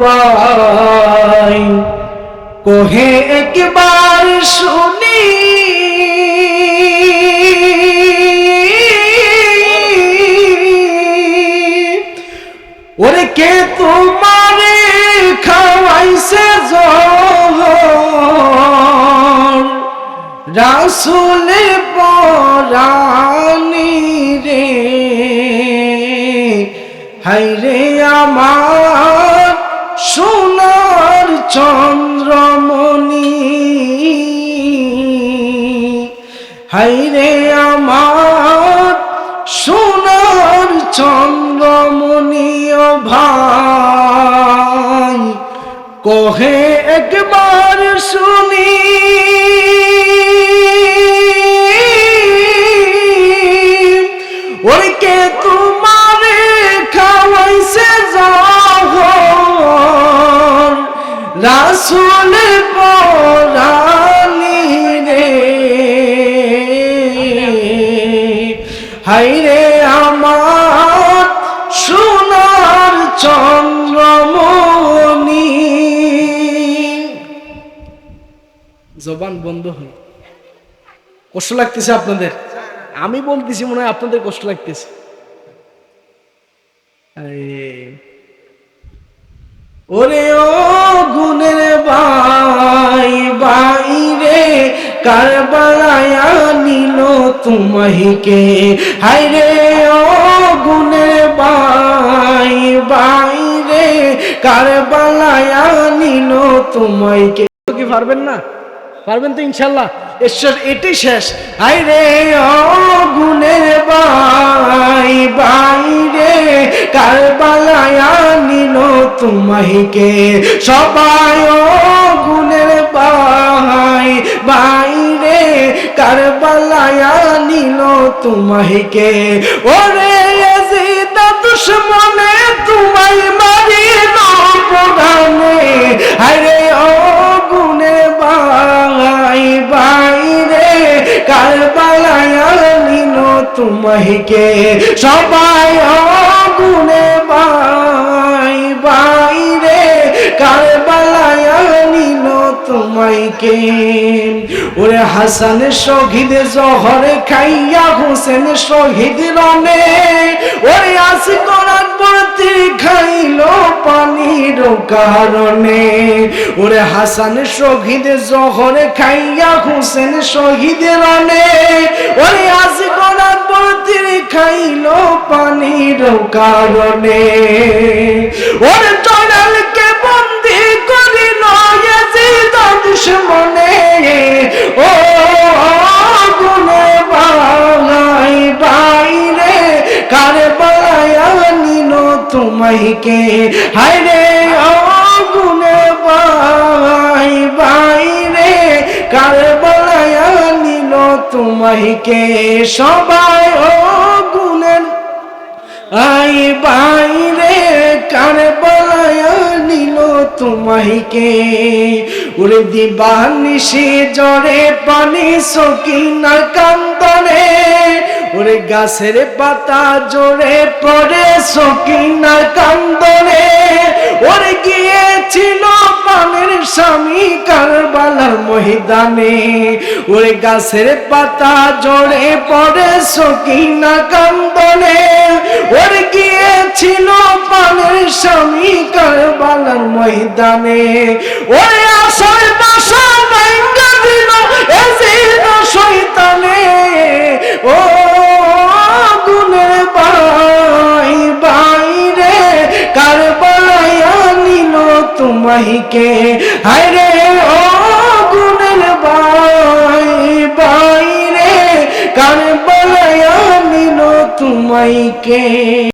ভাই। কোহে একবার শুনি। ওরে কে তোমারে খাওয়াইছে রাসুল পরানি রে। হাইরে আমার সোনার চন্দ্রমণি। হাইরে আমার সোনার চন্দ্রমণি ও ভাই কহে একবার শুনি। হাইরে আমার সোনার চন্দ্রমণি। জবান বন্ধ হল। কষ্ট লাগতেছে আপনাদের? আমি বলতেছি মনে হয় আপনাদের কষ্ট লাগতেছে। ওরে ও গুনের তোমাহিকে হাইরে ও গুনের ভাই বাইরে কারবালায় নিল তোমাইকে কি? পারবেন না? পারবেন তো ইনশাল্লাহ ঈশ্বর এটি শেষ। হাই রে ও গুনের বাই বাইরে কারবালায় নিল তোমাহিকে সবাই ও গুনের বাই বাইরে কারবালায় নিল তোমাহিকে। ওরে দুশ্মনে তোমায় মারিল প্রধানে আরে ও গুনে বাই বাইরে কারবালায় নিল তোমাহিকে। সবাই ও গুনে বাই বাইরে নিল তোমাইকে ওরে হাসান শহীদ জহরে খাইয়া হোসেন শহীদ রনে ওরে আসি করার প্রতি খাইল পানির কারণে। ওরে হাসান জহরে খাইয়া হোসেন শহীদ রনে ওরে আসি করার খাইল পানির কারণে। ওরে তোমাইকে হায়রে, ও গুনে বাই বাইরে কারে বায়া নিল তোমাইকে সবাই ও গুনের আই বাইরে কার বলায় নিল তোমাইকে ওরে দিবানিসি জরে পানি কান্দরে ওরে গাছের পাতা জোরে পড়ে সকিনা কান্দরে ওরে গিয়েছিল পানের স্বামী কারবালার মহিদানে ওরে গাছের পাতা জোরে পড়ে সকিনা কান্দনে। ওরে গিয়েছিল পানের স্বামী কারবালার ময়দানে। ওরে তোমাহিকে হায়রে ও গুনের বাই বাইরে কারবালায় নিল তোমাইকে